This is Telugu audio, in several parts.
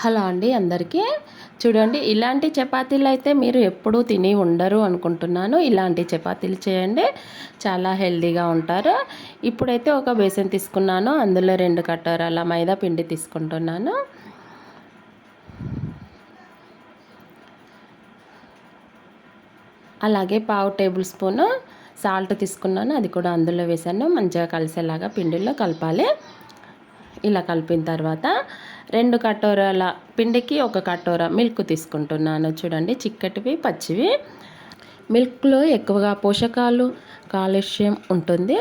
హలో అండి అందరికీ. చూడండి ఇలాంటి చపాతీలు అయితే మీరు ఎప్పుడూ తిని ఉండరు అనుకుంటున్నాను. ఇలాంటి చపాతీలు చేయండి. చాలా హెల్దీగా ఉంటారు. ఇప్పుడైతే ఒక బేసన్ తీసుకున్నాను. అందులో రెండు కట్టోరాల మైదా పిండి తీసుకుంటున్నాను. అలాగే పావు టేబుల్ స్పూన్ సాల్ట్ తీసుకున్నాను. అది కూడా అందులో వేసాను. మంచిగా కలిసేలాగా పిండిలో కలపాలి. ఇలా కలిపిన తర్వాత రెండు కటోరాల పిండికి ఒక కటోరా మిల్క్ తీసుకుంటున్నాను. చూడండి చిక్కటివి పచ్చివి. మిల్క్లో ఎక్కువగా పోషకాలు కాలుష్యం ఉంటుంది.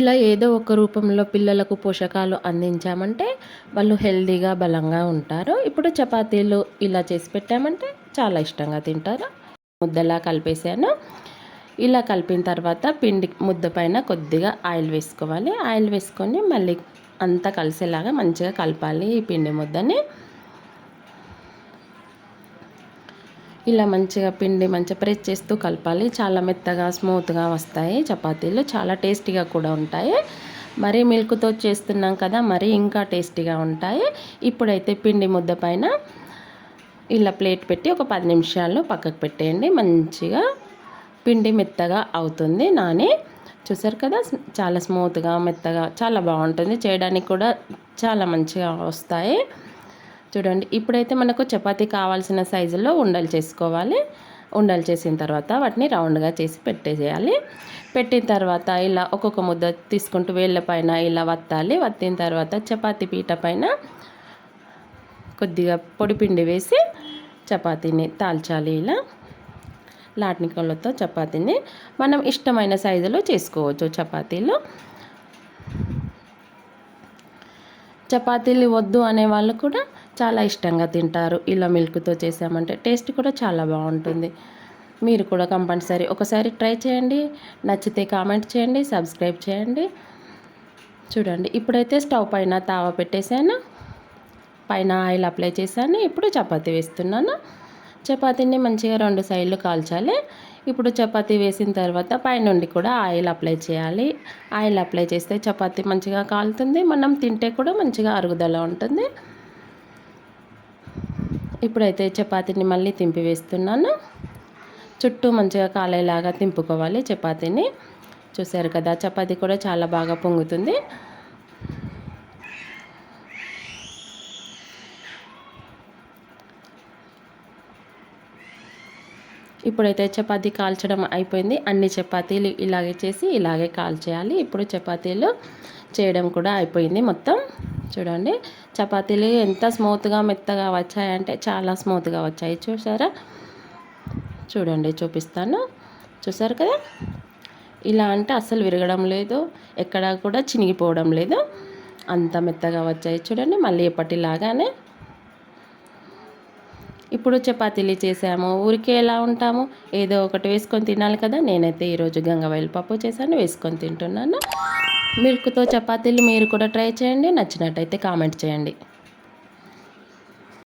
ఇలా ఏదో ఒక రూపంలో పిల్లలకు పోషకాలు అందించామంటే వాళ్ళు హెల్దీగా బలంగా ఉంటారు. ఇప్పుడు చపాతీలు ఇలా చేసి పెట్టామంటే చాలా ఇష్టంగా తింటారు. ముద్దలా కలిపేసాను ఇలా కలిపిన తర్వాత పిండి ముద్ద పైన కొద్దిగా ఆయిల్ వేసుకోవాలి. ఆయిల్ వేసుకొని మళ్ళీ అంతా కలిసేలాగా మంచిగా కలపాలి ఈ పిండి ముద్దని. ఇలా మంచిగా పిండి మంచిగా ప్రెస్ చేస్తూ కలపాలి. చాలా మెత్తగా స్మూత్గా వస్తాయి చపాతీలు. చాలా టేస్టీగా కూడా ఉంటాయి. మరీ మిల్క్తో చేస్తున్నాం కదా మరీ ఇంకా టేస్టీగా ఉంటాయి. ఇప్పుడైతే పిండి ముద్ద పైన ఇలా ప్లేట్ పెట్టి ఒక పది నిమిషాలు పక్కకు పెట్టేయండి. మంచిగా పిండి మెత్తగా అవుతుంది నాని. చూసారు కదా? చాలా స్మూత్గా మెత్తగా చాలా బాగుంటుంది. చేయడానికి కూడా చాలా మంచిగా వస్తాయి. చూడండి ఇప్పుడైతే మనకు చపాతీ కావాల్సిన సైజులో ఉండలు చేసుకోవాలి. ఉండలు చేసిన తర్వాత వాటిని రౌండ్గా చేసి పెట్టేసేయాలి. పెట్టిన తర్వాత ఇలా ఒక్కొక్క ముద్ద తీసుకుంటూ వేళ్ళ పైన ఇలా వత్తాలి. వత్తిన తర్వాత చపాతీ పీట పైన కొద్దిగా పొడిపిండి వేసి చపాతీని తాల్చాలి ఇలా. లాట్నికలతో చపాతీని మనం ఇష్టమైన సైజులో చేసుకోవచ్చు చపాతీలు. చపాతీలు వద్దు అనే వాళ్ళు కూడా చాలా ఇష్టంగా తింటారు. ఇలా మిల్క్తో చేసామంటే టేస్ట్ కూడా చాలా బాగుంటుంది. మీరు కూడా కంపల్సరీ ఒకసారి ట్రై చేయండి. నచ్చితే కామెంట్ చేయండి సబ్స్క్రైబ్ చేయండి. చూడండి ఇప్పుడైతే స్టవ్ పైన తావ పెట్టేశాను. పైన ఆయిల్ అప్లై చేశాను. ఇప్పుడు చపాతీ వేస్తున్నాను. చపాతీని మంచిగా రెండు సైడ్లు కాల్చాలి. ఇప్పుడు చపాతీ వేసిన తర్వాత పైనుండి కూడా ఆయిల్ అప్లై చేయాలి. ఆయిల్ అప్లై చేస్తే చపాతీ మంచిగా కాలుతుంది. మనం తింటే కూడా మంచిగా అరుగుదల ఉంటుంది. ఇప్పుడైతే చపాతీని మళ్ళీ తింపి వేస్తున్నాను. చుట్టూ మంచిగా కాలేలాగా తింపుకోవాలి చపాతీని. చూసారు కదా చపాతీ కూడా చాలా బాగా పొంగుతుంది. ఇప్పుడైతే చపాతీ కాల్చడం అయిపోయింది. అన్ని చపాతీలు ఇలాగే చేసి ఇలాగే కాల్చేయాలి. ఇప్పుడు చపాతీలు చేయడం కూడా అయిపోయింది మొత్తం. చూడండి చపాతీలు ఎంత స్మూత్గా మెత్తగా వచ్చాయంటే చాలా స్మూత్గా వచ్చాయి. చూసారా? చూడండి చూపిస్తాను. చూసారు కదా? ఇలా అంటే అస్సలు విరగడం లేదు. ఎక్కడా కూడా చినిగిపోవడం లేదు. అంత మెత్తగా వచ్చాయి. చూడండి మళ్ళీ ఎప్పటిలాగానే ఇప్పుడు చపాతీలు చేసాము ఊరికే ఎలా ఉంటాము? ఏదో ఒకటి వేసుకొని తినాలి కదా. నేనైతే ఈరోజు గంగవాయిల పప్పు చేశాను వేసుకొని తింటున్నాను. మిల్క్తో చపాతీలు మీరు కూడా ట్రై చేయండి. నచ్చినట్టయితే కామెంట్ చేయండి.